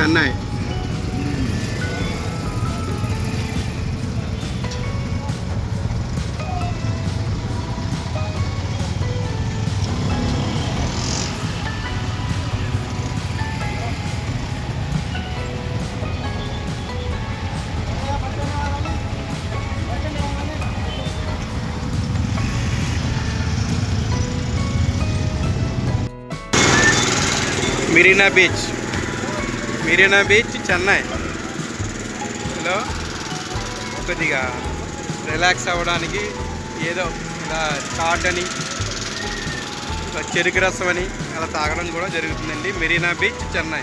Chennai Marina Beach Marina Beach? Chennai. లో కొద్దిగా relax అవ్వడానికి ఏదో ఇలా చాట్ అని ఇలా చెరుకు రసం అని అలా తాగడం కూడా జరుగుతుందండి. Marina Beach? చెన్నై.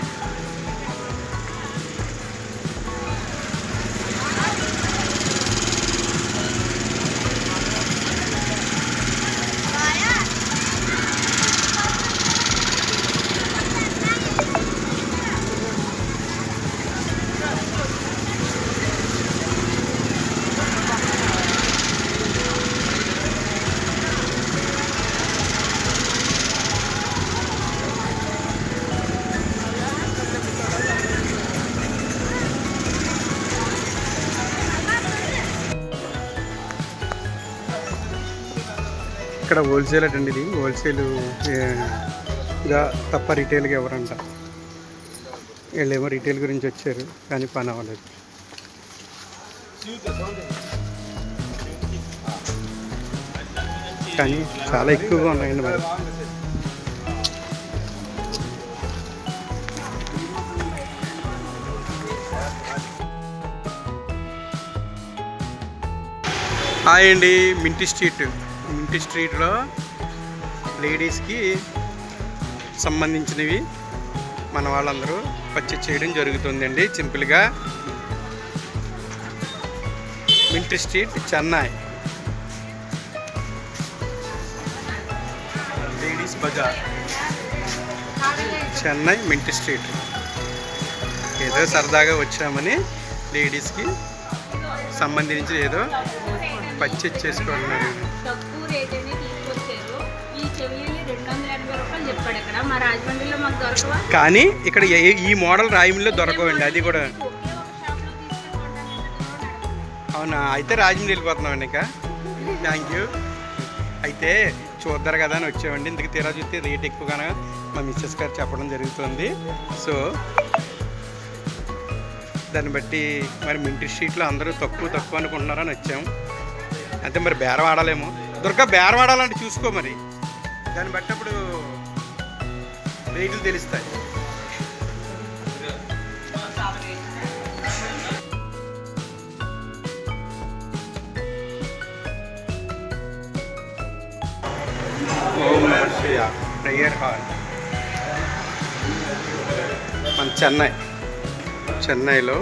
ఇక్కడ హోల్సేల్ అటండి ఇది. హోల్సేల్ ఇదా తప్ప రీటైల్గా ఎవరంట. వీళ్ళేమో రిటైల్ గురించి వచ్చారు కానీ పని అవ్వలేదు. కానీ చాలా ఎక్కువగా ఉన్నాయండి మరి. హాయ్ అండి మింటి స్ట్రీట్. మింటి స్ట్రీట్లో లేడీస్కి సంబంధించినవి మన వాళ్ళందరూ పర్చేజ్ చేయడం జరుగుతుందండి సింపుల్గా. Mint Street Chennai. Ladies Bazar. Chennai Mint Street. ఏదో సరదాగా వచ్చామని లేడీస్కి సంబంధించి ఏదో పర్చేజ్ చేసుకోవాలన్నారు తక్కువ రేట్ అని తీసుకొచ్చారు. ఈ చెవి రెండు వందల ఎనభై రూపాయలు చెప్పాడు ఇక్కడ మా రాజమండ్రిలో మాకు దొరకవా? కానీ ఇక్కడ ఏ- ఈ మోడల్ రాయమిల్లో దొరకవండి. అది కూడా ఒకే ఒక షాప్లో తీసుకుంటాను అవునా? అయితే రాజమండ్రి వెళ్ళిపోతున్నామండి ఇంకా. థ్యాంక్ యూ అయితే చూద్దరు కదా అని వచ్చామండి. ఇందుకు తీరా చూస్తే రేట్ ఎక్కువగానే మా మిస్సెస్ గారు చెప్పడం జరుగుతుంది. సో దాన్ని బట్టి మరి మింటి స్ట్రీట్లో అందరూ తక్కువ తక్కువ అనుకుంటున్నారని వచ్చాం. అంటే మరి బేరం ఆడలేము. దుర్గా బేరం ఆడాలంటే చూసుకో మరి. దాన్ని బట్టి అప్పుడు రేట్లు తెలుస్తాయి. Prayer hall. మన చెన్నై. చెన్నైలో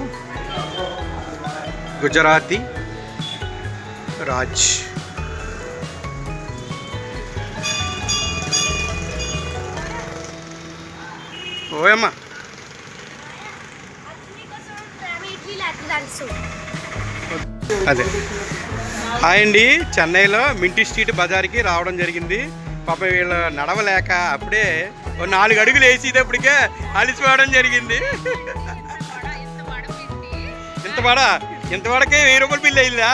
గుజరాతీ రాజ్. ఓయమ్మా. అదే. హాయ్ అండి. చెన్నైలో మింటి స్ట్రీట్ బజార్కి రావడం జరిగింది. పాప వీళ్ళు నడవలేక అప్పుడే ఓ నాలుగు అడుగులు వేసేటప్పటికే అలిసిపోవడం జరిగింది. ఇంత పడ? ఇంత పడకే వెయ్యి రూపాయలు బిల్లు అయిందా?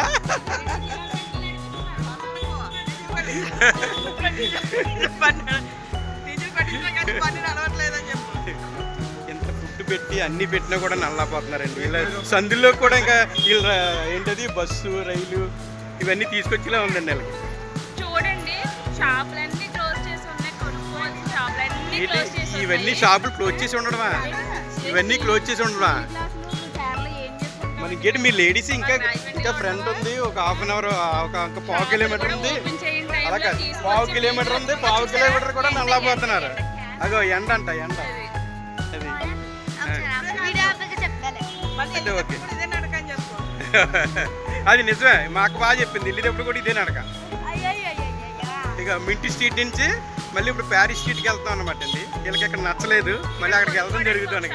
ఎంత ఫుడ్ పెట్టి అన్ని పెట్టినా కూడా నల్లపోతున్నారండి వీళ్ళ సందుల్లో కూడా ఇంకా వీళ్ళ ఏంటది? బస్సు రైలు ఇవన్నీ తీసుకొచ్చేలా ఉందండి వీళ్ళకి. చూడండి షాపులన్నీ క్లోజ్ చేసి ఉన్నాయి. కొనుక్కోవాల్సిన షాపులన్నీ ఏంటి? క్లోజ్ చేసి ఉన్నాయి. ఇవన్నీ షాపులు క్లోజ్ చేసి ఉండడమా? ఇవన్నీ క్లోజ్ చేసి ఉండడమా? క్లాసులు కేరళ ఏం చేసుకుంటారు? మన గేట్ మీ లేడీస్ ఇంకా ఇంకా ఫ్రంట్ ఉంది. ఒక హాఫ్ అన్ అవర్ ఒక పావు కిలోమీటర్ ఉంది. అలా కాదు పావు కిలోమీటర్ ఉంది పావు? కిలోమీటర్ కూడా నల్లపోతున్నారు అగో ఎండ అంట ఎండ. అది. అదే. ఓకే అది నిజమే మాకు బాగా చెప్పింది వెళ్ళేటప్పుడు కూడా ఇదే నడక ఇక మింటి స్ట్రీట్ నుంచి మళ్ళీ ఇప్పుడు ప్యారిస్ స్ట్రీట్కి వెళ్తాం అనమాట అండి వీళ్ళకి ఇక్కడ నచ్చలేదు మళ్ళీ అక్కడికి వెళ్ళడం జరుగుతుంది.